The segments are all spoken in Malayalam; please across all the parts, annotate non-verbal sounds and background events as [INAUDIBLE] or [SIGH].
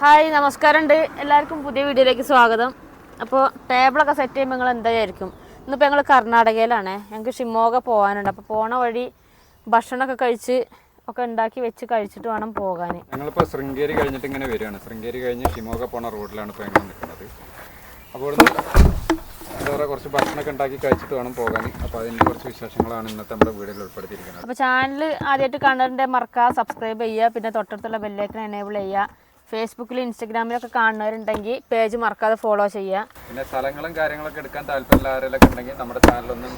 ഹായ് നമസ്കാരം നമസ്കാരമുണ്ട്. എല്ലാവർക്കും പുതിയ വീഡിയോയിലേക്ക് സ്വാഗതം. അപ്പോൾ ടേബിളൊക്കെ സെറ്റ് ചെയ്യുമ്പോൾ നിങ്ങൾ എന്തായിരിക്കും ഇന്നിപ്പോൾ ഞങ്ങൾ കർണാടകയിലാണ്. ഞങ്ങൾക്ക് ഷിമോഗ പോകാനുണ്ട് അപ്പോൾ പോണ വഴി ഭക്ഷണമൊക്കെ കഴിച്ച് ഒക്കെ ഉണ്ടാക്കി വെച്ച് കഴിച്ചിട്ട് വേണം പോകാൻ ഞങ്ങളിപ്പോൾ ശൃംഗേരി കഴിഞ്ഞിട്ട് ഇങ്ങനെ വരികയാണ്. ശൃംഗേരി കഴിഞ്ഞ് ഷിമോഗ പോണ റോഡിലാണ് ഇപ്പോൾ ഞങ്ങൾ നിൽക്കുന്നത്. അപ്പോൾ എന്താ പറയുക കുറച്ച് ഭക്ഷണമൊക്കെ ഉണ്ടാക്കി കഴിച്ചിട്ട് വേണം പോകാൻ അപ്പോൾ അതിന്റെ കുറച്ച് വിശേഷങ്ങളാണ് ഇന്നത്തെ നമ്മുടെ വീഡിയോയിൽ ഉൾപ്പെടുത്തിയിരിക്കുന്നത്. അപ്പോൾ ചാനൽ ആദ്യമായിട്ട് കണ്ടതിന്റെ മറക്കുക സബ്സ്ക്രൈബ് ചെയ്യുക. പിന്നെ തൊട്ടടുത്തുള്ള ബെല്ലേക്കൻ എനേബിൾ ചെയ്യുക. ഫേസ്ബുക്കിലും ഇൻസ്റ്റഗ്രാമിലൊക്കെ കാണുന്നവരുണ്ടെങ്കിൽ പേജ് മറക്കാതെ ഫോളോ ചെയ്യുക. പിന്നെ സ്ഥലങ്ങളും കാര്യങ്ങളൊക്കെ എടുക്കാൻ താല്പര്യമുള്ള ആരെല്ലാം ഉണ്ടെങ്കിൽ നമ്മുടെ ചാനലൊന്നും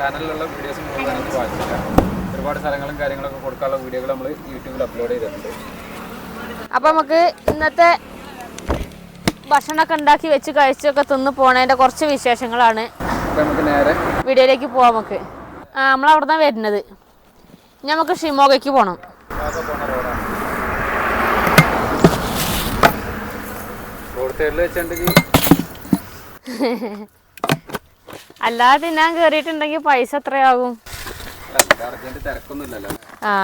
ചാനലിലുള്ള വീഡിയോസും മുഴുവനൊന്നും വായിച്ചില്ല ഒരുപാട് സ്ഥലങ്ങളും കാര്യങ്ങളൊക്കെ കൊടുക്കാനുള്ള വീഡിയോകൾ നമ്മൾ യൂട്യൂബിൽ അപ്ലോഡ് ചെയ്തിട്ടുണ്ട്. അപ്പോൾ നമുക്ക് ഇന്നത്തെ ഭക്ഷണമൊക്കെ ഉണ്ടാക്കി വെച്ച് കഴിച്ചൊക്കെ തിന്ന് പോണതിന്റെ കുറച്ച് വിശേഷങ്ങളാണ്. നമുക്ക് നേരെ വീഡിയോയിലേക്ക് പോവാം നമുക്ക്. നിന്നാണ് വരുന്നത്. നമുക്ക് ഷിമോഗയ്ക്ക് പോകണം ഷിമോഗ പോണ റോഡാണ് റോഡ് സൈഡിൽ വെച്ചിട്ടുണ്ടെങ്കിൽ [LAUGHS] അല്ലാതെ ഞാൻ കേറിയിട്ടുണ്ടെങ്കിൽ പൈസ എത്രയാകും? തിരക്കൊന്നുമില്ലല്ലോ ആ.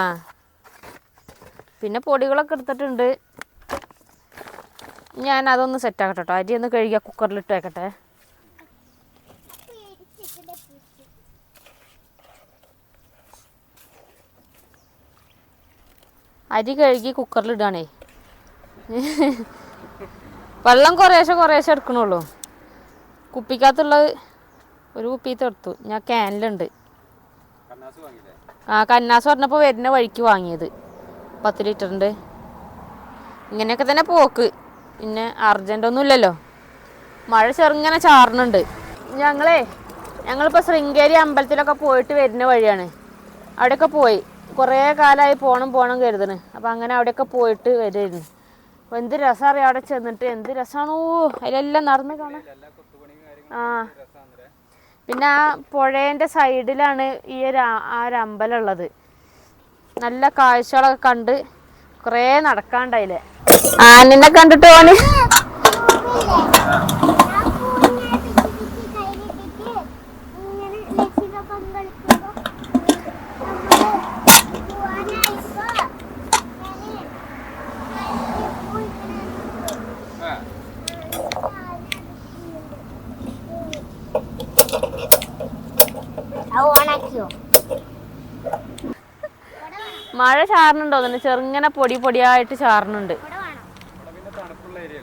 പിന്നെ പൊടികളൊക്കെ എടുത്തിട്ടുണ്ട്. ഞാൻ അതൊന്ന് സെറ്റാക്കട്ടെ കേട്ടോ അരി ഒന്ന് കഴുകിയ കുക്കറിലിട്ട് വെക്കട്ടെ. അരി കഴുകി കുക്കറിലിടാണേ [LAUGHS] വെള്ളം കുറേശ്ശെ കുറേശ്ശെ എടുക്കണുള്ളൂ. കുപ്പിക്കകത്തുള്ളത് ഒരു കുപ്പിത്ത് എടുത്തു. ഞാൻ ക്യാനിലുണ്ട്. ആ കന്നാസ് പറഞ്ഞപ്പോൾ വരുന്ന വഴിക്ക് വാങ്ങിയത്. പത്ത് ലിറ്ററിന്റെ ഇങ്ങനെയൊക്കെ തന്നെ പോക്ക്. പിന്നെ അർജന്റ് ഒന്നും ഇല്ലല്ലോ. മഴ ചെറുങ്ങനെ ചാറുന്നുണ്ട് ഞങ്ങളേ ഞങ്ങളിപ്പോൾ ശൃംഗേരി അമ്പലത്തിലൊക്കെ പോയിട്ട് വരുന്ന വഴിയാണ്. അവിടെയൊക്കെ പോയി. കുറേ കാലമായി പോകണം പോകണം കരുതണ്. അപ്പോൾ അങ്ങനെ അവിടെയൊക്കെ പോയിട്ട് വരുമായിരുന്നു അപ്പോൾ എന്ത് രസം അറിയാം അവിടെ ചെന്നിട്ട്? എന്ത് രസമാണോ അതിലെല്ലാം നടന്ന് കാണാൻ ആ. പിന്നെ ആ പുഴേന്റെ സൈഡിലാണ് ഈ ഒരു ആ- ഒരു അമ്പലം ഉള്ളത് നല്ല കാഴ്ചകളൊക്കെ കണ്ട് കുറേ നടക്കാണ്ടായില്ലേ ആനിനെ കണ്ടിട്ട് ഓന് ഓണാക്കിയോ മഴ ചാറുന്നുണ്ടോ തന്നെ ചെറുങ്ങനെ പൊടി പൊടിയായിട്ട് ചാറുന്നുണ്ട് ഇവിടെ വേണം ഇവിടെ പിന്നെ തണുപ്പുള്ള ഏരിയ അല്ലേ അല്ലെ ആ. ചെറുങ്ങനെ പൊടി പൊടിയായിട്ട് ഏരിയ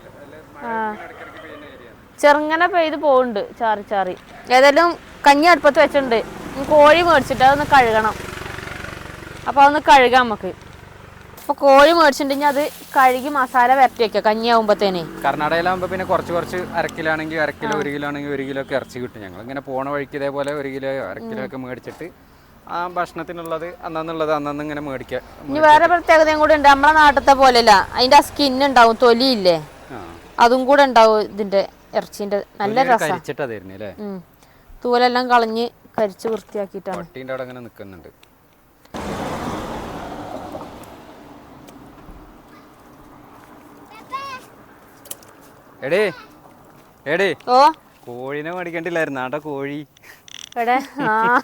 ചെറുങ്ങനെ പെയ്ത് പോകുന്നുണ്ട് ചാറി ചാറി. ഏതായാലും കഞ്ഞി അടുപ്പത്ത് വെച്ചിട്ടുണ്ട്. കോഴി മേടിച്ചിട്ട് അതൊന്ന് കഴുകണം. അപ്പോൾ അതൊന്ന് കഴുകാം നമുക്ക്. അപ്പോൾ കോഴി മേടിച്ചിട്ടുണ്ടെങ്കിൽ അത് കഴുകി മസാല വരട്ടി വെക്കാം. കഞ്ഞി ആകുമ്പോഴത്തേനെ കർണാടകയിലാകുമ്പോൾ പിന്നെ കുറച്ച് കുറച്ച് അരക്കിലാണെങ്കിൽ അരക്കിലോ ഒരു കിലോ ആണെങ്കിൽ ഒരു കിലോ ഒക്കെ ഇറച്ചി കിട്ടും. ഞങ്ങൾ ഇങ്ങനെ പോണ വഴിക്ക് ഇതേപോലെ ഒരു കിലോ അരക്കിലോ ഒക്കെ മേടിച്ചിട്ട് ആ ഭക്ഷണത്തിനുള്ളത് അന്നുള്ളത് അന്നന്ന് ഇങ്ങനെ മേടിക്കാം ഇനി വേറെ പ്രത്യേകതയും കൂടെ ഉണ്ട്. നമ്മളെ നാട്ടിലത്തെ പോലെയല്ല. അതിന്റെ ആ സ്കിൻ ഉണ്ടാവും തൊലിയില്ലേ? അതും കൂടെ ഉണ്ടാവും ഇതിന്റെ ഇറച്ചിന്റെ. നല്ല രസം. തൂലെല്ലാം കളഞ്ഞ് കരിച്ച് വൃത്തിയാക്കിയിട്ടാണ്. പട്ടീന്റെ അവിടെ അങ്ങനെ നിൽക്കുന്നുണ്ട് എടേ എടേ. ഓ. കോഴീനെ മേടിക്കണ്ടില്ലായിരുന്നു. ആടെ കോഴി. എടേ? ആ.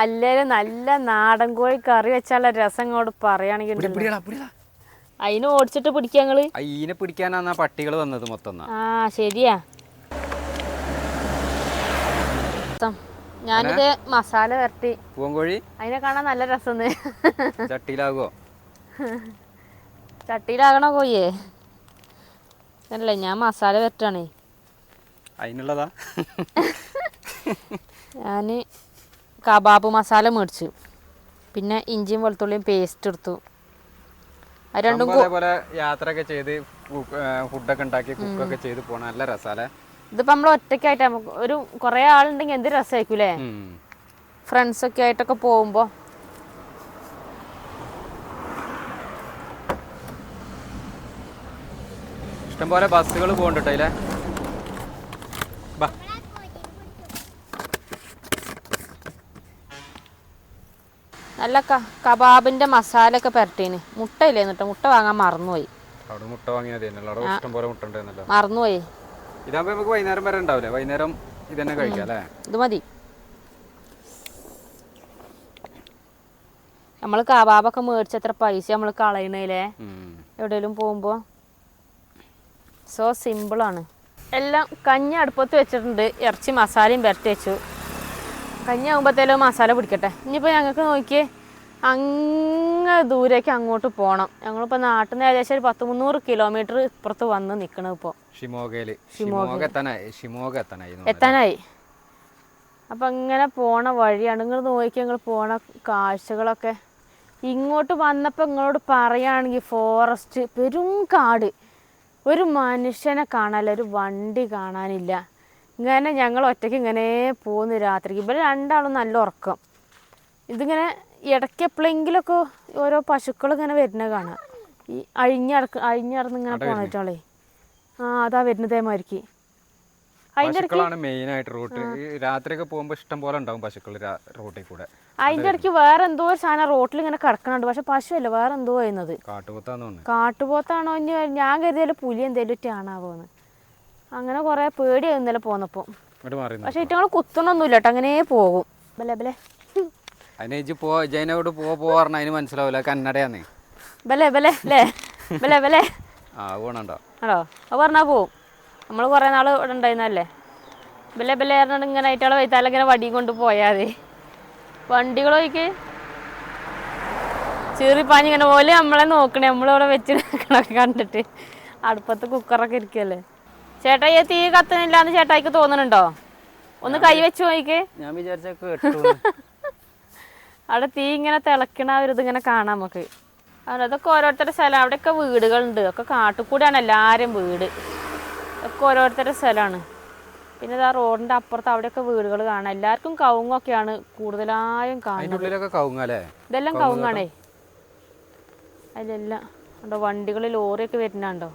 അല്ലേലും നല്ല നാടൻ കോഴി കറി വെച്ചാലുള്ള രസം ഇങ്ങോട്ട് പറയുകയാണെങ്കിൽ അതിനെ അതിന് ഓടിച്ചിട്ട് പിടിക്കുക ഞങ്ങൾ അയ്യനെ പിടിക്കാനാണ് ആ പട്ടികൾ വന്നത് മൊത്തം ആ ശരിയാ. ഞാനിത് മസാല വരട്ടി. പൂവൻകോഴി അതിനെ കാണാൻ നല്ല രസം ചട്ടിയിലാകോ ചട്ടിയിലാകണോ കോഴിയേ? അല്ല ഞാൻ മസാല വരട്ടാണേ. അതിനുള്ളതാ ഞാൻ കബാബ് മസാല മേടിച്ചു. പിന്നെ ഇഞ്ചിയും വെളുത്തുള്ളിയും പേസ്റ്റ് എടുത്തു. അത് രണ്ടും സംഭവം അതേപോലെ യാത്രയൊക്കെ ചെയ്ത് ഫുഡൊക്കെ ഉണ്ടാക്കി കുക്കൊക്കെ ചെയ്ത് പോണ നല്ല രസാലേ ഇതിപ്പോൾ നമ്മൾ ഒറ്റയ്ക്കായിട്ട് നമുക്ക് ഒരു കുറേ ആളുണ്ടെങ്കിൽ എന്ത് രസമായിരിക്കൂലേ ഫ്രണ്ട്സ് ഫ്രണ്ട്സൊക്കെ ആയിട്ടൊക്കെ പോകുമ്പോൾ ഇഷ്ടംപോലെ ബസ്സുകൾ പോകുന്നുണ്ട് നല്ല കബാബിന്റെ മസാല ഒക്കെ പെരട്ടീന്. മുട്ട ഇല്ലേ എന്നിട്ട് മുട്ട വാങ്ങാൻ മറന്നുപോയി. മുട്ട മറന്നുപോയി. ഇതാകുമ്പോൾ നമുക്ക് വൈകുന്നേരം വരെ ഉണ്ടാവില്ലേ. വൈകുന്നേരം ഇതന്നെ തന്നെ കഴിക്കാം അല്ലേ? ഇത് മതി. നമ്മൾ കബാബൊക്കെ മേടിച്ച എത്ര പൈസ നമ്മൾ കളയണേലേ. എവിടെയെങ്കിലും പോകുമ്പോൾ സോ സിമ്പിളാണ് എല്ലാം കഞ്ഞി അടുപ്പത്ത് വെച്ചിട്ടുണ്ട്. ഇറച്ചി മസാലയും പെരട്ടി വെച്ചു. കഞ്ഞി ആകുമ്പോഴത്തേലും മസാല പിടിക്കട്ടെ. ഇനിയിപ്പോൾ ഞങ്ങൾക്ക് നോക്കിയേ അങ്ങ് ദൂരേക്ക് അങ്ങോട്ട് പോകണം ഞങ്ങളിപ്പോൾ നാട്ടിൽ നിന്ന് ഏകദേശം ഒരു പത്ത് മുന്നൂറ് കിലോമീറ്റർ ഇപ്പുറത്ത് വന്ന് നിൽക്കണത് ഇപ്പോൾ ഷിമോഗയിൽ. ഷിമോഗ എത്താനായി ഷിമോഗ. അപ്പം ഇങ്ങനെ പോണ വഴിയാണ്. നിങ്ങൾ നോക്കി ഞങ്ങൾ പോണ കാഴ്ചകളൊക്കെ. ഇങ്ങോട്ട് വന്നപ്പോൾ നിങ്ങളോട് പറയുകയാണെങ്കിൽ ഫോറസ്റ്റ് പെരും കാട്. ഒരു മനുഷ്യനെ കാണാനില്ല ഒരു വണ്ടി കാണാനില്ല. ഇങ്ങനെ ഞങ്ങൾ ഒറ്റയ്ക്ക് ഇങ്ങനെ പോകുന്നു രാത്രിക്ക്. ഇവർ രണ്ടാളും നല്ല ഉറക്കം. ഇതിങ്ങനെ ഇടയ്ക്ക് എപ്പോഴെങ്കിലൊക്കെ ഓരോ പശുക്കൾ ഇങ്ങനെ വരുന്നത് കാണാം. ഈ അഴിഞ്ഞടക്ക് അഴിഞ്ഞടന്ന് ഇങ്ങനെ പോണിട്ടാളേ ആ അതാ റൂട്ട്. ഈ രാത്രിയൊക്കെ പോകുമ്പോൾ ഇഷ്ടം പോലെ ഉണ്ടാവും പശുക്കൾ റൂട്ടിൽ കൂടെ. അതിന്റെ ഇടയ്ക്ക് വേറെ എന്തോ ഒരു സാധനം റോട്ടിൽ ഇങ്ങനെ കിടക്കണുണ്ട്. പക്ഷെ പശുവല്ല വേറെ എന്തോ ചെയ്യുന്നത് കാട്ടുപോത്താണോ ഇനി? ഞാൻ കരുതിയാലും പുലി എന്തേലും ഇട്ടാണാവോന്ന് അങ്ങനെ കുറെ പേടിയായി ഇന്നലെ പോന്നപ്പോ. പക്ഷെ ഇറ്റങ്ങൾ കുത്തണമൊന്നുമില്ല കേട്ടോ അങ്ങനെ പോകും. ബലെ ബലെ. അതിന് ഇജ്ജ് പോ ജൈനോട് പോ അതിന് മനസ്സിലാവില്ല കന്നഡയാന്ന് ബലെ ബലെ ബലെ ബലെ. ആ പോണണ്ടോ ആണോ? അത് പറഞ്ഞാൽ പോവും. നമ്മൾ കുറേ നാൾ ഇവിടെ ഉണ്ടായിരുന്നല്ലേ ബലെ ബലെ പറഞ്ഞിട്ട് ഇങ്ങനെ ആയിട്ടാളെ വൈത്താലെ ഇങ്ങനെ വടിയും കൊണ്ട് പോയാതെ. മതി വണ്ടികൾ നോക്കി ചീറിപ്പാഞ്ഞ് ഇങ്ങനെ പോലെ നമ്മളെ നോക്കണേ. നമ്മളിവിടെ വെച്ച് കണക്ക് കണ്ടിട്ട്. അടുപ്പത്ത് കുക്കറൊക്കെ ഇരിക്കല്ലേ? ചേട്ടാ ഈ തീ കത്തുന്നില്ലാന്ന് ചേട്ടായിക്ക് തോന്നുന്നുണ്ടോ ഒന്ന് കൈ വെച്ച് നോക്കിക്കേ. ഞാൻ വിചാരിച്ച [LAUGHS] അവിടെ തീ ഇങ്ങനെ തിളക്കണ ആ ഒരു ഇതിങ്ങനെ കാണാം നമുക്ക്. അതൊക്കെ ഓരോരുത്തരുടെ സ്ഥലം. അവിടെയൊക്കെ വീടുകളുണ്ട്. ഒക്കെ കാട്ടുകൂടിയാണ് എല്ലാവരും വീട്. ഒക്കെ ഓരോരുത്തരുടെ സ്ഥലമാണ്. പിന്നെ ഇതാ റോഡിന്റെ അപ്പുറത്ത് അവിടെയൊക്കെ വീടുകൾ കാണാം. എല്ലാവർക്കും കവുങ്ങൊക്കെയാണ് കൂടുതലായും കാണുന്നത്. ഇതെല്ലാം കവുങ്ങാണേ. അതിലെല്ലാം. വണ്ടികളിൽ വണ്ടികൾ ലോറിയൊക്കെ വരുന്നുണ്ടോ?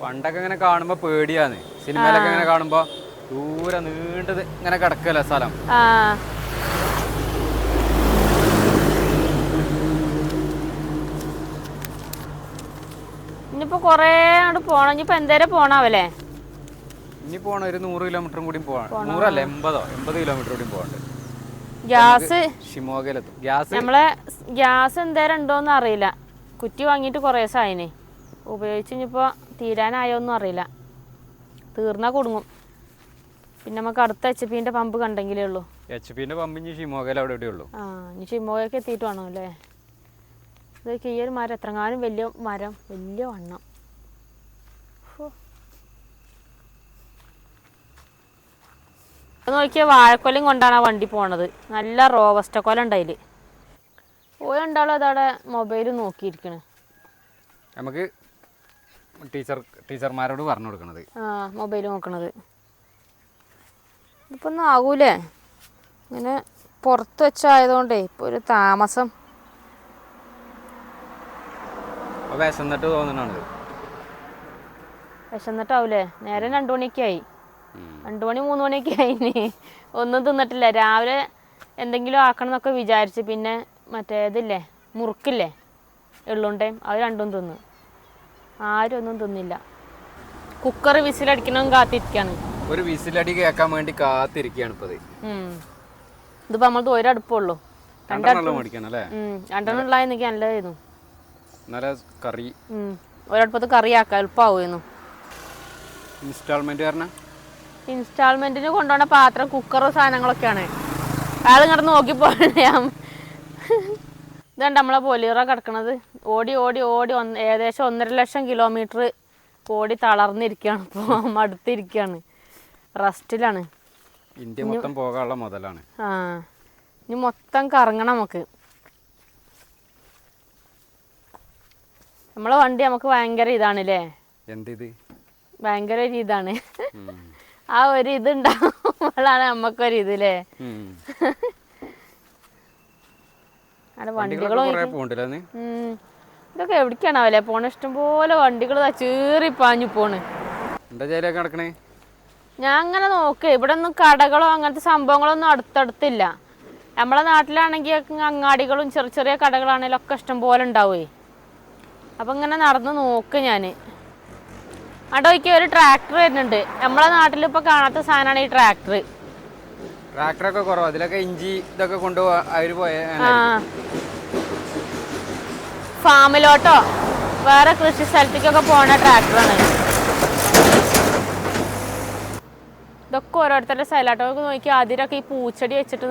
പണ്ടൊക്കെ ഇങ്ങനെ കാണുമ്പോ പേടിയാന്ന് സിനിമയിലൊക്കെ ഇങ്ങനെ കാണുമ്പോ ദൂരെ നീണ്ടത് ഇങ്ങനെ കിടക്കല്ലേ സ്ഥലം. ഇനിയിപ്പോ കൊറേ അങ്ങോട്ട് പോണം. ഇനിയിപ്പോ എന്തേരം പോണാവല്ലേ? ഇനി പോണ ഒരു നൂറ് കിലോമീറ്ററും കൂടി പോകണം നൂറല്ല എൺപതോ എൺപത് കിലോമീറ്റർ കൂടി പോകണ്ട് ഗ്യാസ് ഷിമോഗയിലെത്തും. ഗ്യാസ് നമ്മളെ ഗ്യാസ് എന്തേരം ഉണ്ടോന്ന് അറിയില്ല. കുറ്റി വാങ്ങിയിട്ട് കുറേ സായിനെ ഉപയോഗിച്ച് ഇനിയിപ്പോൾ തീരാനായോന്നും അറിയില്ല. തീർന്നാൽ കൊടുങ്ങും. പിന്നെ നമുക്ക് അടുത്ത എച്ച് പിന്റെ പമ്പ് കണ്ടെങ്കിലേ ഉള്ളൂ. എച്ച് പിന്റെ പമ്പിഞ്ഞ് ഷിമോഗയിൽ അവിടെ എവിടെയുള്ളൂ ആ ഇനി ചിമ്മോയൊക്കെ എത്തിയിട്ട് വേണം അല്ലേ? ഇതൊക്കെ ഈ ഒരു മരം എത്രങ്ങാനും വലിയ മരം വലിയ വണ്ണം. നോക്കിയ വാഴക്കൊലയും കൊണ്ടാണ് ആ വണ്ടി പോണത്. നല്ല റോവസ്റ്റ കൊല ഉണ്ടായിൽ ഓ ഉണ്ടാളും അതവിടെ മൊബൈൽ നോക്കിയിരിക്കണ്. നമുക്ക് ടീച്ചർ ടീച്ചർമാരോട് പറഞ്ഞു കൊടുക്കണത്. ആ മൊബൈൽ നോക്കണത്. ഇപ്പം ഒന്നും ആകൂലേ? ഇങ്ങനെ പുറത്ത് വെച്ചായതുകൊണ്ടേ ഇപ്പൊ ഒരു താമസം. വിശന്നിട്ട് തോന്നണത് വിശന്നിട്ടാവൂലേ? നേരം രണ്ടു മണിയൊക്കെയായി. രണ്ടു മണി മൂന്ന് മണിയൊക്കെ ആയി ഒന്നും തിന്നിട്ടില്ല. രാവിലെ എന്തെങ്കിലും ആക്കണം എന്നൊക്കെ വിചാരിച്ച് പിന്നെ മറ്റേ ഇതില്ലേ മുറുക്കില്ലേ? എള്ളുണ്ടേം അത് രണ്ടും തിന്നു. ആരും ഒന്നും തിന്നില്ല. കുക്കർ വിസിലടിക്കണം കാത്തിരിക്കാണ്. ഒരു വിസിലടി കേൾക്കാൻ വേണ്ടി കാത്തിരിക്കുകയാണ് ഇപ്പത്. ഇതിപ്പോ നമ്മളത് ഒരടുപ്പുള്ളൂ. രണ്ടെണ്ണം ഉള്ളതെനിക്ക് നല്ലതായിരുന്നു. നല്ല കറി. ഒരടുപ്പത്ത് കറി ആക്കാൻ എളുപ്പമാവുമായിരുന്നു ഇൻസ്റ്റാൾമെന്റ് പറഞ്ഞ? ഇൻസ്റ്റാൾമെന്റിന് കൊണ്ടുപോണ പാത്രം കുക്കറും സാധനങ്ങളൊക്കെയാണ്. അയാൾ ഇങ്ങോട്ട് നോക്കി പോയാം ഇതുണ്ട് നമ്മളെ പൊലിയറ കിടക്കണത്. ഓടി ഓടി ഓടി ഒന്ന് ഏകദേശം ഒന്നര ലക്ഷം കിലോമീറ്റർ ഓടി തളർന്നിരിക്കുകയാണ്. ഇപ്പോൾ മടുത്തിരിക്കുകയാണ്. റസ്റ്റിലാണ്. ഇന്ത്യ മൊത്തം പോകാനുള്ള മുതലാണ്. ആ. ഇനി മൊത്തം കറങ്ങണം നമുക്ക്. നമ്മളെ വണ്ടി നമുക്ക് ഭയങ്കര ഇതാണല്ലേ എന്തിത്? ഭയങ്കര ഒരു ഇതാണ്. ആ ഒരു ഇത് ഉണ്ടാകുമ്പോഴാണ് നമുക്കൊരു ഇത് അല്ലേ ഉം. അവിടെ ഇതൊക്കെ എവിടേക്കാണാവല്ലേ? പോണ ഇഷ്ടംപോലെ വണ്ടികൾ ചീറി പാഞ്ഞു പോണ്. നടക്കണേ? ഞാൻ അങ്ങനെ നോക്കേ. ഇവിടെ ഒന്നും കടകളോ അങ്ങനത്തെ സംഭവങ്ങളൊന്നും അടുത്തടുത്തില്ല. നമ്മളെ നാട്ടിലാണെങ്കിൽ അങ്ങാടികളും ചെറിയ ചെറിയ കടകളാണെങ്കിലും ഒക്കെ ഇഷ്ടംപോലെ ഉണ്ടാവുമേ അപ്പം ഇങ്ങനെ നടന്ന് നോക്ക് ഞാൻ അവിടെ ഒരു ട്രാക്ടർ വരുന്നുണ്ട്. നമ്മളെ നാട്ടിൽ ഇപ്പോൾ കാണാത്ത സാധനമാണ് ഈ ട്രാക്ടർ. ട്രാക്ടറൊക്കെ കുറവ്. അതിലൊക്കെ ഇഞ്ചി ഇതൊക്കെ കൊണ്ടുപോവാ അവർ പോയ ഫാമിലോട്ടോ? വേറെ കൃഷി സ്ഥലത്തേക്കൊക്കെ പോണ ട്രാക്ടറാണ്. ഇതൊക്കെ ഓരോരുത്തരുടെ സ്ഥലമാട്ടോ നോക്കി അതിരൊക്കെ ഈ പൂച്ചെടി വെച്ചിട്ട്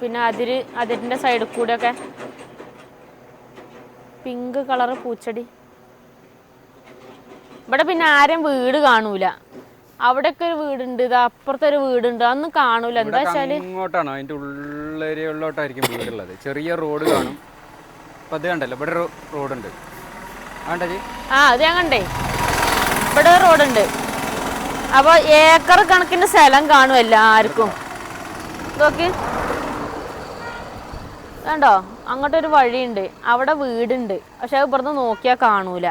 പിന്നെ അതിര് അതിരിന്റെ സൈഡിൽ കൂടെയൊക്കെ പിങ്ക് കളർ പൂച്ചെടി. ഇവിടെ പിന്നെ ആരും വീട് കാണൂല. അവിടെയൊക്കെ ഒരു വീടുണ്ട് ഇത് അപ്പുറത്തെ ഒരു വീടുണ്ട് അന്ന് കാണൂല. എന്താ വെച്ചാൽ ഇങ്ങോട്ടാണ് അതിന്റെ ഉള്ളേരിയകളിലോട്ടായിരിക്കും വീടുള്ളത്. ചെറിയ റോഡ് കാണും. അപ്പൊ അത് കണ്ടല്ലോ ഇവിടെ റോഡുണ്ട്. ആ അത് ഞാൻ കണ്ടേ. ഇവിടെ റോഡുണ്ട്. അപ്പൊ ഏക്കർ കണക്കിന് സ്ഥലം കാണും എല്ലാവർക്കും. നോക്കി. കണ്ടോ? അങ്ങോട്ടൊരു വഴിയുണ്ട്. അവിടെ വീടുണ്ട്. പക്ഷെ ഇവിടുന്ന് നോക്കിയാൽ കാണൂല.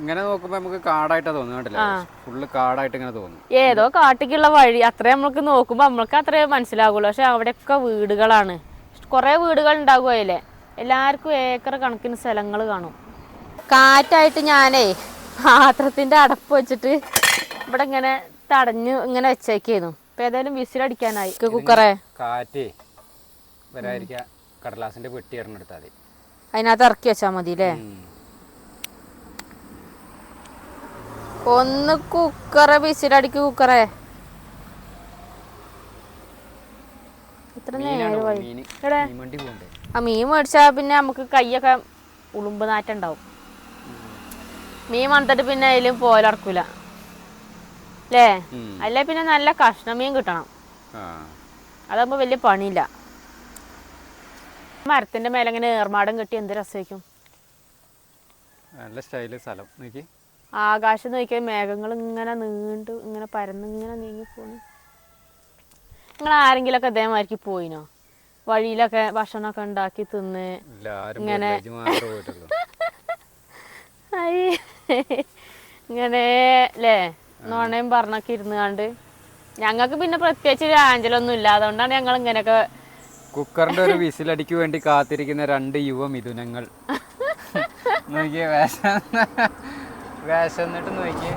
ഇങ്ങനെ നോക്കുമ്പോ നമുക്ക് കാടായിട്ടാ തോന്നുന്നു കണ്ടില്ലേ? ഫുള്ള് കാടായിട്ട് ഇങ്ങനെ തോന്നുന്നു ഏതോ കാട്ടിക്കുള്ള വഴി. അത്ര നമ്മൾക്ക് നോക്കുമ്പോ നമ്മൾക്ക് അത്രേ മനസ്സിലാകുള്ളൂ പക്ഷെ അവിടെയൊക്കെ വീടുകളാണ്. കുറെ വീടുകൾ ഉണ്ടാകുമല്ലേ എല്ലാവർക്കും ഏക്കർ കണക്കിന് സ്ഥലങ്ങൾ കാണും. കാറ്റായിട്ട് ഞാനേ പാത്രത്തിന്റെ അടപ്പ് വെച്ചിട്ട് ഇവിടെ ഇങ്ങനെ തടഞ്ഞു ഇങ്ങനെ വെച്ചേക്കായിരുന്നു ഇപ്പൊ ഏതായാലും വിസിലടിക്കാനായി. കുക്കറേ. കാറ്റ് വരാതിരിക്കാൻ കടലാസിന്റെ പെട്ടി ഇറങ്ങിയെടുത്താൽ മതി. അതിനകത്ത് ഇറക്കി വെച്ചാൽ മതി അല്ലേ ഒന്ന് കുക്കറെ വിസിലടിക്ക് കുക്കറെ. ഇത്ര? നേരമായി ആ മീൻ മേടിച്ചാൽ പിന്നെ നമുക്ക് കൈയൊക്കെ ഉളുമ്പ് നാറ്റുണ്ടാവും. മീൻ വന്നിട്ട് പിന്നെ അതിലും പോലടക്കൂല അല്ലേ അല്ലെ പിന്നെ നല്ല കഷ്ണം മീൻ കിട്ടണം. അതാകുമ്പോ വലിയ പണിയില്ല. മരത്തിന്റെ മേലെ ഇങ്ങനെ ഏർമാടം കെട്ടി എന്ത് രസമായിരിക്കും? നല്ല സ്റ്റൈൽ സ്ഥലം. നോക്കി? ആകാശം നോക്കിയാൽ മേഘങ്ങൾ ഇങ്ങനെ നീണ്ട് ഇങ്ങനെ പരന്ന് ഇങ്ങനെ നീങ്ങി പോണു. നിങ്ങൾ ആരെങ്കിലൊക്കെ അതേമാതിരിക്ക് പോയിനോ? വഴിയിലൊക്കെ ഭക്ഷണമൊക്കെ ഉണ്ടാക്കി തിന്ന് ഇങ്ങനെ. [LAUGHS] ഇങ്ങനെ അല്ലേ നോണയും പറഞ്ഞൊക്കെ ഇരുന്ന് കണ്ട്. ഞങ്ങൾക്ക് പിന്നെ പ്രത്യേകിച്ച് ഒരു ആഞ്ചലൊന്നും ഇല്ല. അതുകൊണ്ടാണ് ഞങ്ങൾ ഇങ്ങനെയൊക്കെ കുക്കറിന്റെ ഒരു വിസിലടിക്ക് വേണ്ടി കാത്തിരിക്കുന്ന രണ്ട് യുവ മിഥുനങ്ങൾ. [LAUGHS] നോക്കിയേ വേഷം. വേഷന്നിട്ട് നോക്കി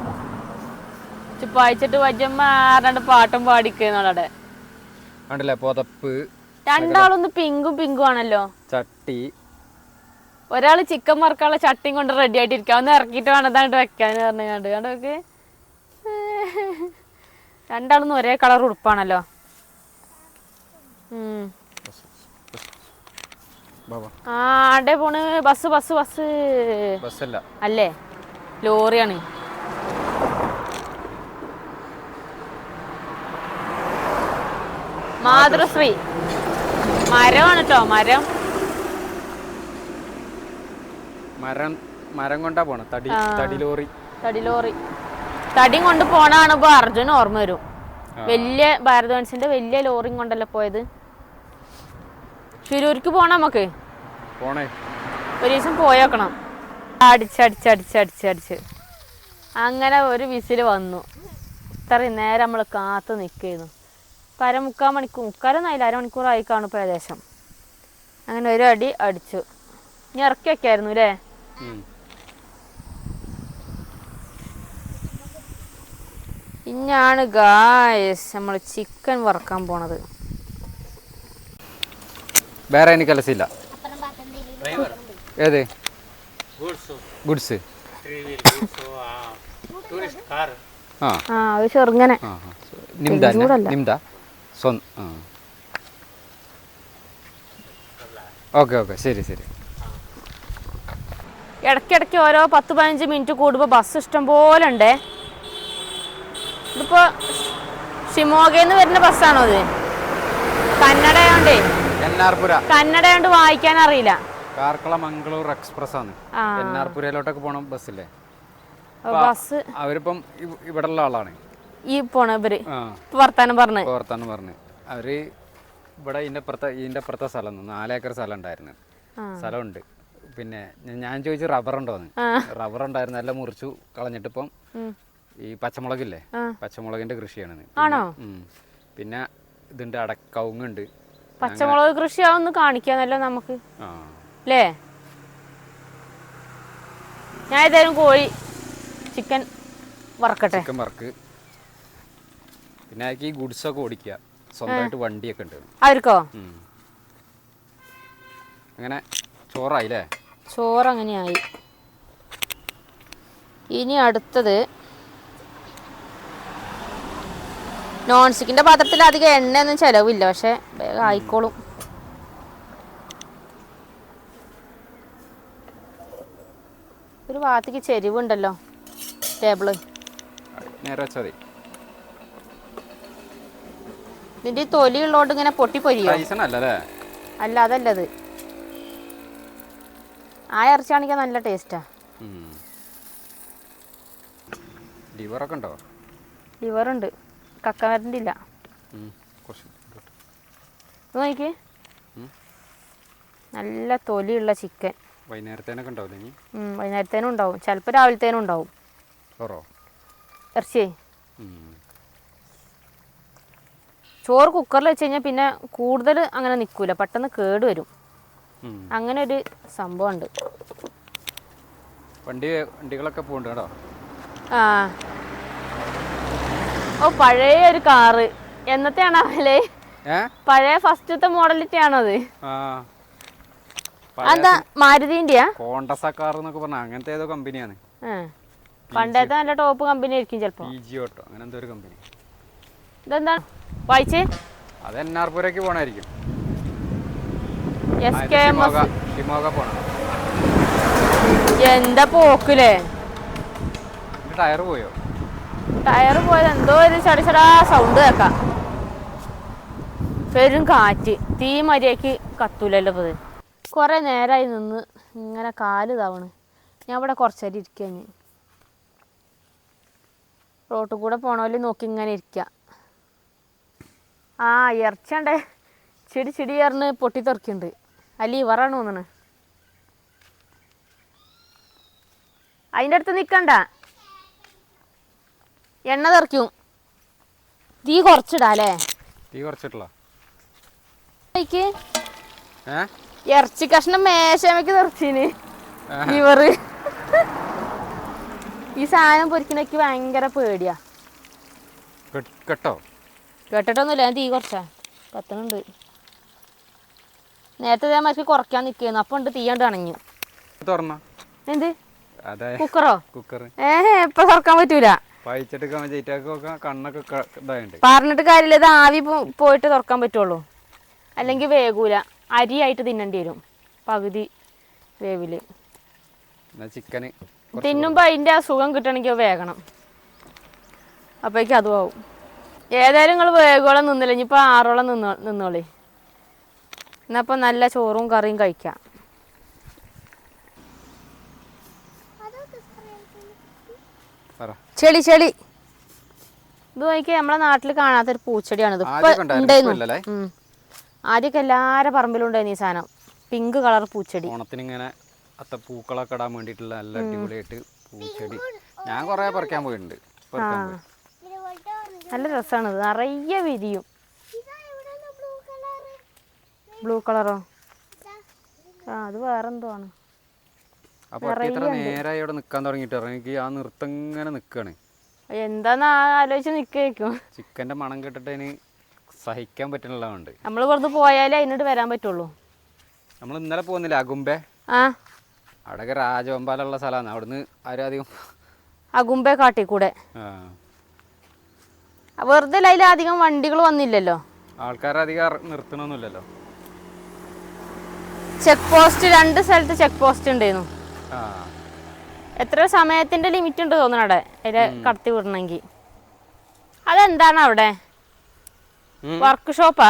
ചുപ്പായിച്ചിട്ട് വജ്ജമ്മ ആരാണ്ട് പാട്ടും പാടിക്കുന്നവിടെ കണ്ടില്ലേ പുതപ്പ്. രണ്ടാളൊന്ന് പിങ്കും പിങ്കും ആണല്ലോ. ചട്ടി. ഒരാൾ ചിക്കൻ വറുക്കാനുള്ള ചട്ടിയും കൊണ്ട് റെഡി ആയിട്ടിരിക്കാം. ഒന്ന് ഇറക്കിയിട്ട് വേണം ഇതാണ്ട് വെക്കാൻ പറഞ്ഞു കണ്ട്. കണ്ടോക്ക് രണ്ടാളൊന്നും ഒരേ കളർ ഉടുപ്പാണല്ലോ. ആടെ പോണ്. Bus bus bus. ബസ്സല്ല. അല്ലേ? ലോറിയാണ്. മാതൃശ്രീ. മരമാണ് കേട്ടോ മരം. മരം മരം കൊണ്ടാ പോണ? തടി തടി ലോറി. തടി ലോറി. തടി കൊണ്ട് പോണാണ് ഇപ്പൊ അർജുൻ ഓർമ്മ വരും. വലിയ ഭാരതവൻസിന്റെ വലിയ ലോറിയും കൊണ്ടല്ലേ പോയത്? ശിരൂർക്ക് പോണ നമുക്ക്? പോണേ. ഒരു ദിവസം പോയേക്കണം. അടിച്ചടിച്ചടിച്ചടിച്ചടിച്ച് അങ്ങനെ ഒരു വിസിൽ വന്നു. ഇത്രയും നേരം നമ്മൾ കാത്തു നിൽക്കുന്നു ഇപ്പം അരമുക്കാൽ മണിക്കൂർ മുക്കാലൊന്നായില്ല അരമണിക്കൂറായി കാണും ഇപ്പോൾ ഏകദേശം അങ്ങനെ ഒരു അടി അടിച്ചു. ഇനി ഇറക്കി വെക്കായിരുന്നു അല്ലേ ഉം. ഇന്നാണ് ഗായസ് നമ്മൾ ചിക്കൻ വറക്കാൻ പോണത്. വേറെ എനിക്ക് അലസില്ല ഏത്? ഗുഡ്സ്. ആ. ആ. അത് ചെറുങ്ങനെ. ആ ആ. നിംദ ന- ചൂടല്ല. നിംദ സ്വന്തം ആ. Okay okay. ശരി ശരി. ഇടയ്ക്കിടയ്ക്ക് ഓരോ പത്ത് പതിനഞ്ച് മിനിറ്റ് കൂടുമ്പോൾ ബസ് ഇഷ്ടം പോലെ ഉണ്ടേ ഇതിപ്പോ ഷിമോഗയിൽ നിന്ന് വരുന്ന ബസ്സാണോ അത് കന്നഡ കന്നഡ കന്നഡയാണ്ട് വായിക്കാൻ അറിയില്ല കാർക്കള മംഗളൂർ എക്സ്പ്രസ് ആണ്. എന്നാർപുരയിലോട്ടൊക്കെ പോണ ബസ്സില്ലേ? ബസ്. അവരിപ്പം ഇവ്- ഇവിടെ ഉള്ള ആളാണ്. ഈ പോണ ഇവർ. വർത്താനം പറഞ്ഞു. വർത്താനം പറഞ്ഞു. അവർ ഇവിടെ ഇതിന്റെ അപ്പുറത്ത് ഇതിന്റെ അപ്പുറത്തെ സ്ഥലം നാലേക്കർ സ്ഥലം ഉണ്ടായിരുന്നു. സ്ഥലമുണ്ട്. പിന്നെ ഞാൻ ചോദിച്ചു റബ്ബർ ഉണ്ടോന്ന്. റബ്ബർ ഉണ്ടായിരുന്നു എല്ലാം മുറിച്ചു കളഞ്ഞിട്ട് ഇപ്പം ഈ പച്ചമുളകില്ലേ. പച്ചമുളകിന്റെ കൃഷിയാണ് പിന്നെ ഇതിന്റെ അടക്കവുങ്ങുണ്ട്. പച്ചമുളക് കൃഷി അതൊന്ന് കാണിക്കാന്നല്ലോ നമുക്ക്. ആ. അല്ലേ ഞാൻ ഏതായാലും കോഴി ചിക്കൻ വറക്കട്ടെ. ചിക്കൻ വറക്ക്. പിന്നെ ഈ ഗുഡ്സ് ഒക്കെ ഓടിക്കുക. സ്വന്തമായിട്ട് വണ്ടിയൊക്കെ ഉണ്ട്. അവർക്കോ. അങ്ങനെ ചോറായില്ലേ? ചോറ് അങ്ങനെയായി ഇനി അടുത്തത് നോൺ സ്റ്റിക്കിന്റെ പാത്രത്തിൽ അധികം എണ്ണയൊന്നും ചെലവില്ല. പക്ഷെ വേഗം ആയിക്കോളും. ഒരു ഭാഗത്തേക്ക് ചെരിവുണ്ടല്ലോ ടേബിൾ. ഇതിന്റെ തൊലി ഉള്ളോണ്ട് ഇങ്ങനെ പൊട്ടിപ്പൊരിയോ അല്ല? അതല്ലത്. ആ ഇറച്ചിയാണെങ്കിൽ നല്ല ടേസ്റ്റാ. ലിവറൊക്കെ ഉണ്ടോ? ലിവറുണ്ട് കക്ക വരണ്ടില്ല ഇല്ല. നോക്കിയേ. നല്ല തൊലിയുള്ള ചിക്കൻ വൈകുന്നേരത്തേനൊക്കെ ഉണ്ടാവില്ല ഇനി? വൈകുന്നേരത്തേനും ഉണ്ടാവും ചിലപ്പോൾ രാവിലത്തേനും ഉണ്ടാവും ചോറോ? ഇറച്ചിയേ. ചോറ് കുക്കറിൽ വെച്ച് കഴിഞ്ഞാൽ പിന്നെ കൂടുതൽ അങ്ങനെ നിൽക്കൂല പെട്ടെന്ന് കേട് വരും. അങ്ങനെ ഒരു സംഭവമുണ്ട് വണ്ടി വണ്ടികളൊക്കെ പോകുന്നുണ്ട് കേട്ടോ? ആ. ഓ പഴയ ഒരു കാറ്. എന്നത്തെയാണോ അവലേ പഴയ ഫസ്റ്റത്തെ മോഡലിറ്റി ആണോ അത് ആ. അതാ മാരുതിന്റെയാ കോണ്ടസ കാർ എന്നൊക്കെ പറഞ്ഞ അങ്ങനത്തെ ഏതോ കമ്പനിയാണ് പണ്ടത്തെ നല്ല ടോപ്പ് കമ്പനി ആയിരിക്കും ചിലപ്പോ. ഓട്ടോ അങ്ങനെ എന്തോ ഒരു കമ്പനി ഇതെന്താണ് വായിച്ചേ? അത് പുരയ്ക്ക് പോണായിരിക്കും. എന്താ പോക്കില്ലേ ടയർ പോയോ? ടയർ പോയത് എന്തോ ഒരു ചടിച്ചടാ ചടാ സൗണ്ട് കേക്കാം പെരും കാറ്റ് തീ മര്യാദയ്ക്ക് കത്തൂലല്ലോ ഇത് കുറെ നേരമായി നിന്ന് ഇങ്ങനെ കാൽ തവണ് ഞാൻ ഇവിടെ ഇരിക്കുക ഇരിക്കാൻ റോട്ടിൽ കൂടെ പോണോൽ നോക്കി ഇങ്ങനെ ഇരിക്കുക ആ ഇറച്ചണ്ടേ. ചെടി ചെടി പറഞ്ഞ് പൊട്ടി തെറിക്കുന്നുണ്ട് അല്ല ഇവറാണ് തോന്നണ്. അതിന്റെ അടുത്ത് നിൽക്കണ്ട എണ്ണ തെറിക്കും. തീ കുറച്ചിടാല്ലേ തീ കുറച്ചിട്ടില്ല. ഏ? ഇറച്ചി കഷ്ണം മേശമയ്ക്ക് നിർത്തിന്. ഇവറ്. ഈ സാധനം പൊരിക്കണക്ക് ഭയങ്കര പേടിയാ. കെട്ട്- കെട്ടോ? കേട്ടിട്ടൊന്നുമില്ല ഞാൻ തീ കുറച്ചാ. കത്തണുണ്ട് നേരത്തെ ഞാൻ ഇതേമാതിരി കുറയ്ക്കാൻ നിൽക്കുന്നു അപ്പൊ ഉണ്ട് തീയണ്ട് അണഞ്ഞു. എന്ത്? കുക്കറോ? കുക്കർ. ഏഹ് ഇപ്പൊ തുറക്കാൻ പറ്റൂല. പറഞ്ഞിട്ട് കാര്യമില്ല ഇത് ആവി പോയിട്ട് തുറക്കാൻ പറ്റുള്ളൂ. അല്ലെങ്കിൽ വേഗൂല. അരിയായിട്ട് തിന്നേണ്ടി വരും. പകുതി വേവിൽ. എന്നാ ചിക്കന് തിന്നുമ്പോൾ അതിന്റെ ആ സുഖം കിട്ടണമെങ്കിൽ വേഗണം അപ്പോഴേക്കും അതും ആവും. ഏതായാലും നിങ്ങൾ വേഗോളം നിന്നില്ല ഇനിയിപ്പോൾ ആറോളം നിന്നോ നിന്നോളി എന്നപ്പോൾ നല്ല ചോറും കറിയും കഴിക്കാം. ചെളി ചെളി. ഇത് നോക്കിയാൽ നമ്മളെ നാട്ടിൽ കാണാത്തൊരു പൂച്ചെടിയാണിത്. ഇപ്പൊ ഉണ്ടായിരുന്നു, ആദ്യമൊക്കെ എല്ലാവരുടെ പറമ്പിലും ഉണ്ടായിരുന്നു ഈ സാധനം. പിങ്ക് കളർ പൂച്ചെടി. ഓണത്തിന് ഇങ്ങനെ അത്ത പൂക്കളൊക്കെ ഇടാൻ വേണ്ടിയിട്ടുള്ള നല്ല അടിപൊളിയായിട്ട് പൂച്ചെടി. ഞാൻ കുറേ പറിക്കാൻ പോയിട്ടുണ്ട്. പറിക്കാൻ പോയി. നല്ല രസമാണ് ഇത്. നിറയെ വിരിയും. ബ്ലൂ കളറോ ആ അത് വേറെന്തോ ആണ് ഇത്ര അവിടെ നിൽക്കാൻ തുടങ്ങിയിട്ട്. എനിക്ക് ആ നൃത്തം ഇങ്ങനെ നിൽക്കുകയാണ് എന്താന്ന് ആലോചിച്ച് നിൽക്കും ചിക്കന്റെ മണം കേട്ടിട്ട് അതിന് സഹിക്കാൻ പറ്റുന്നുള്ളതുകൊണ്ട്. നമ്മൾ പുറത്ത് പോയാലേ അതിനോട് വരാൻ പറ്റുള്ളൂ. നമ്മൾ ഇന്നലെ പോകുന്നില്ല അകുമ്പേ ആ. അവിടെയൊക്കെ രാജവമ്പാലുള്ള സ്ഥലമാണ്. അവിടുന്ന് ആരും അധികം അകുമ്പേ കാട്ടി കൂടെ ആ, വെറുതെ അതിൽ അധികം വണ്ടികൾ വന്നില്ലല്ലോ. ആൾക്കാരെ അധികം നിർത്തണമൊന്നുമില്ലല്ലോ ചെക്ക് പോസ്റ്റ് രണ്ട് സ്ഥലത്ത് ചെക്ക് പോസ്റ്റ് ഉണ്ടായിരുന്നു. ആ. എത്ര സമയത്തിന്റെ ലിമിറ്റ് ഉണ്ട് തോന്നണം അവിടെ. അതിലെ കടത്തി വിടണമെങ്കിൽ. അതെന്താണ് അവിടെ? ഉം. വർക്ക് ഷോപ്പാ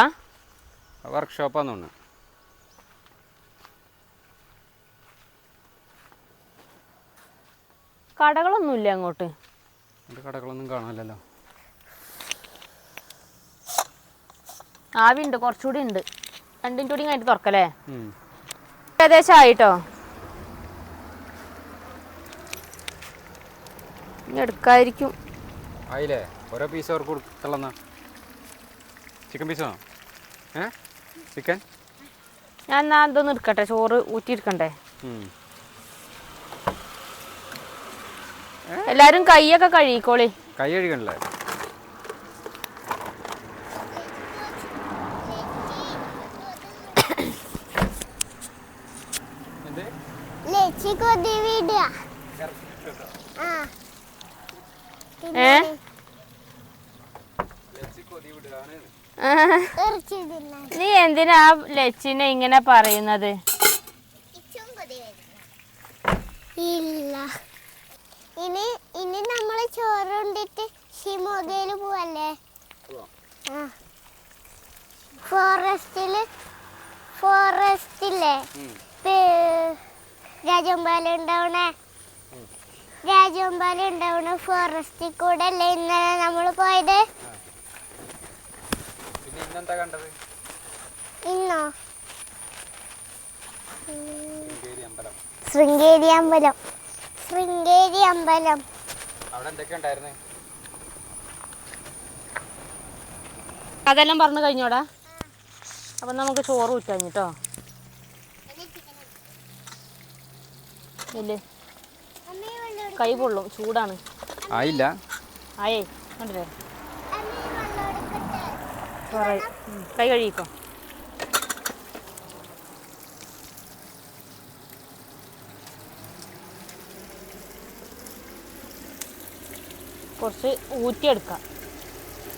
വർക്ക്ഷോപ്പാന്ന് തോന്നുന്നു. കടകളൊന്നുമില്ല അങ്ങോട്ട്? കടകളൊന്നും കാണാനല്ലോ ആവിണ്ട് കുറച്ചുകൂടി ഉണ്ട്. രണ്ടിന്റെ കൂടി കഴിഞ്ഞിട്ട് തുറക്കല്ലേ. ഏകദേശം ആയിട്ടോ? ഇനി എടുക്കായിരിക്കും ആയില്ലേ? ഓരോ പീസ് അവർക്ക് കൊടുത്തള്ളന്നാ ചിക്കൻ പീസാണോ ഏ? ചിക്കൻ ഞാൻ എന്നാ ഇതൊന്ന് എടുക്കട്ടെ. ചോറ് ഊറ്റിയെടുക്കണ്ടേ. എല്ലാരും കൈയൊക്കെ കഴുകിക്കോളി. കൈ കഴുകണല്ലേ ഇറച്ചി കൊതി വിടുക ആ ഏ ഇറച്ചി തിന്നാൻ നീ എന്തിനാ ലച്ചിനെ ഇങ്ങനെ പറയുന്നത്? ഇല്ല. ഇനി ഇനി നമ്മൾ ചോറുണ്ടിട്ട് ഷിമോഗയിൽ പോവല്ലേ? ആ. ഫോറസ്റ്റിൽ ഫോറസ്റ്റില്ലേ? രാജമ്പാലം ഉണ്ടാവണേ രാജമ്പാലം ഉണ്ടാവണ ഫോറസ്റ്റിൽ കൂടെ അല്ലേ ഇന്നലെ നമ്മൾ പോയത്? പിന്നെ ഇന്നെന്താ കണ്ടത്? ഇന്നോ? ശൃംഗേരി അമ്പലം ശൃംഗേരി അമ്പലം അവിടെ എന്തൊക്കെ ഉണ്ടായിരുന്നു? അതെല്ലാം പറഞ്ഞു കഴിഞ്ഞോടാ? അപ്പം നമുക്ക് ചോറ് ഊറ്റാഞ്ഞിട്ടോ ഇല്ലേ? കൈ പൊള്ളും ചൂടാണ്. ആയില്ല. ആയേ കണ്ടില്ലേ? കൈ കഴിയിക്കോ കുറച്ച് ഊറ്റിയെടുക്കാം.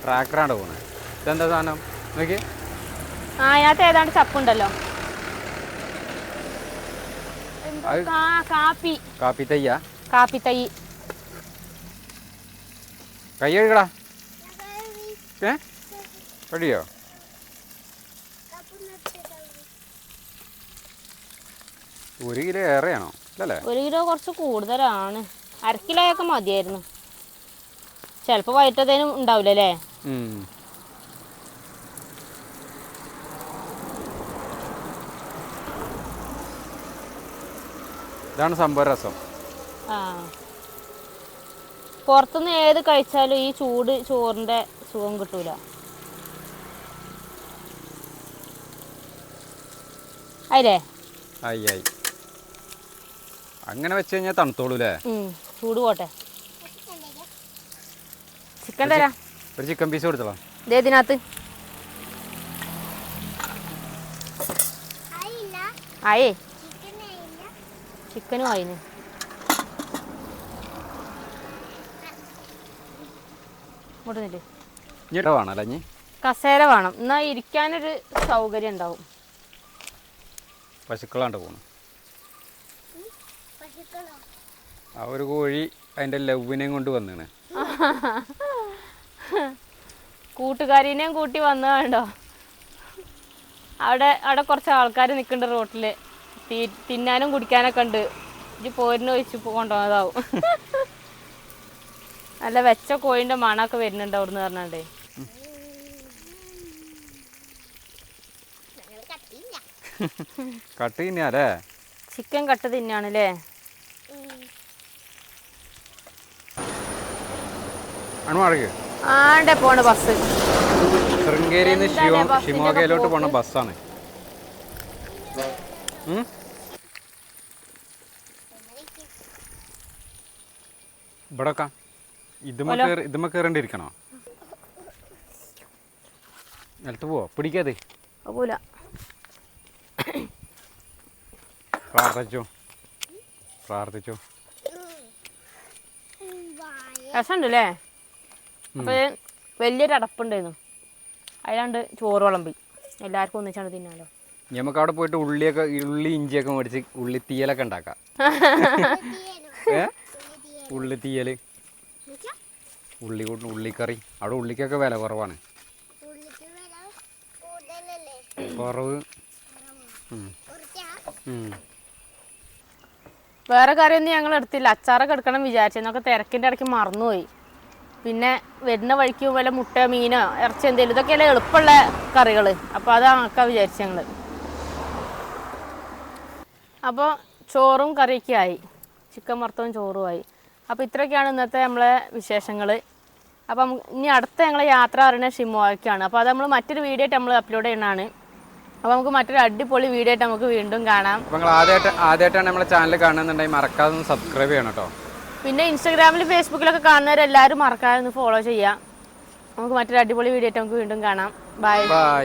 ട്രാക്ടറാണ് പോകുന്നത് ഇതെന്താ സാധനം? നോക്കി ആ അതിനകത്ത് ഏതാണ്ട് ചപ്പുണ്ടല്ലോ. കാപ്പി. കാപ്പി തയ്യാ? കാപ്പി തൈ. കൈ കഴുകടാ. ഏ? റെഡിയോ ഒരു കിലോ ഏറെയാണോ? അല്ലേ ഒരു കിലോ കുറച്ച് കൂടുതലാണ്. അര കിലോയൊക്കെ മതിയായിരുന്നു. ചിലപ്പോൾ വൈകിട്ടത്തേനും ഉണ്ടാവില്ല അല്ലേ. ഇതാണ് സംഭവ രസം. ആ. പുറത്തുനിന്ന് ഏത് കഴിച്ചാലും ഈ ചൂട് ചോറിന്റെ സുഖം കിട്ടൂല. അല്ലേ ആയി ആയി. അങ്ങനെ വെച്ച് കഴിഞ്ഞാൽ തണുത്തോളൂല്ലേ? ചൂട് പോട്ടെ. ചിക്കൻ തരാം ഒരു ചിക്കൻ പീസ് കൊടുത്തോളാം ഇതിനകത്ത്. ആയേ. ചിക്കനും ആയിന്. കസേര വേണം. എന്നാ ഇരിക്കാനൊരു സൗകര്യം ഉണ്ടാവും. പശുക്കളാണ്ട് പോണം. ആ ഒരു കോഴി അതിന്റെ ലവിനെയും കൊണ്ട് വന്നാണ്. [LAUGHS] കൂട്ടുകാരിനെയും കൂട്ടി വന്നു കണ്ടോ? അവിടെ അവിടെ കുറച്ച് ആൾക്കാർ നിൽക്കുന്നുണ്ട് റോട്ടിൽ തീ തിന്നാനും കുടിക്കാനൊക്കെ ഉണ്ട്. ഇത് പോരിന് ഒഴിച്ച് കൊണ്ടുപോകുന്നതാവും നല്ല വെച്ച കോഴിന്റെ മണമൊക്കെ വരുന്നുണ്ട് അവിടുന്ന് പറഞ്ഞാണ്ടേ. കട്ട് തിന്നാലേ ചിക്കൻ കട്ട് തിന്നാണല്ലേ? മാറിക്ക് ആണ്ടെ പോണ ബസ് എന്താല്ലേ ഷിമോഗയിലോട്ട് പോണ ബസ്സാണ്? ഇവിടെ ഇതുമ്മ. കയറി ഇതുമ്മ കയറേണ്ടിരിക്കണോ നിലത്ത് പോവോ? പിടിക്കാതെ. പ്രാർത്ഥിച്ചോ. പ്രാർത്ഥിച്ചു. രസമുണ്ടല്ലേ? അപ്പോൾ വലിയൊരു അടപ്പുണ്ടായിരുന്നു. അതിലാണ്ട് ചോറ് വിളമ്പി. എല്ലാവർക്കും ഒന്നിച്ചാണ് തിന്നാലോ. ഞമ്മക്ക് നമുക്ക് അവിടെ പോയിട്ട് ഉള്ളിയൊക്കെ ഉള്ളി ഇഞ്ചിയൊക്കെ മേടിച്ച് ഉള്ളി തീയലൊക്കെ ഉണ്ടാക്കാം. ഉള്ളി തീയൽ ഉള്ളി ഉള്ളിക്കറി. അവിടെ ഉള്ളിക്കൊക്കെ വില കുറവാണ്. കുറവ്. വേറെ കറിയൊന്നും ഞങ്ങൾ എടുത്തില്ല അച്ചാറൊക്കെ എടുക്കണം വിചാരിച്ചെന്നൊക്കെ തിരക്കിന്റെ ഇടയ്ക്ക് മറന്നുപോയി. പിന്നെ വരുന്ന വഴിക്ക് വല്ല മുട്ട മീനോ ഇറച്ചി എന്തെങ്കിലും ഇതൊക്കെയല്ലേ എളുപ്പമുള്ള കറികൾ അപ്പോൾ അത് ആക്കാൻ വിചാരിച്ചു ഞങ്ങൾ അപ്പോൾ ചോറും കറിയൊക്കെ ആയി. ചിക്കൻ വറുത്തതും ചോറും ആയി. അപ്പോൾ ഇത്രയൊക്കെയാണ് ഇന്നത്തെ നമ്മളെ വിശേഷങ്ങൾ അപ്പം ഇനി അടുത്ത ഞങ്ങളെ യാത്ര പറയുന്നത് ഷിമോയ്ക്കാണ്. അപ്പോൾ അത് നമ്മൾ മറ്റൊരു വീഡിയോ ആയിട്ട് നമ്മൾ അപ്ലോഡ് ചെയ്യണമാണ് അപ്പോൾ നമുക്ക് മറ്റൊരു അടിപൊളി വീഡിയോ ആയിട്ട് നമുക്ക് വീണ്ടും കാണാം. അപ്പോൾ നിങ്ങൾ ആദ്യമായിട്ട് ആദ്യമായിട്ടാണ് നമ്മളെ ചാനൽ കാണുന്നുണ്ടെങ്കിൽ മറക്കാതെ സബ്സ്ക്രൈബ് ചെയ്യണം കേട്ടോ പിന്നെ ഇൻസ്റ്റാഗ്രാമിലും ഫേസ്ബുക്കിലൊക്കെ കാണുന്നവരെല്ലാവരും മറക്കാതെ ഒന്ന് ഫോളോ ചെയ്യാം. നമുക്ക് മറ്റൊരു അടിപൊളി വീഡിയോ ആയിട്ട് നമുക്ക് വീണ്ടും കാണാം. Bye bye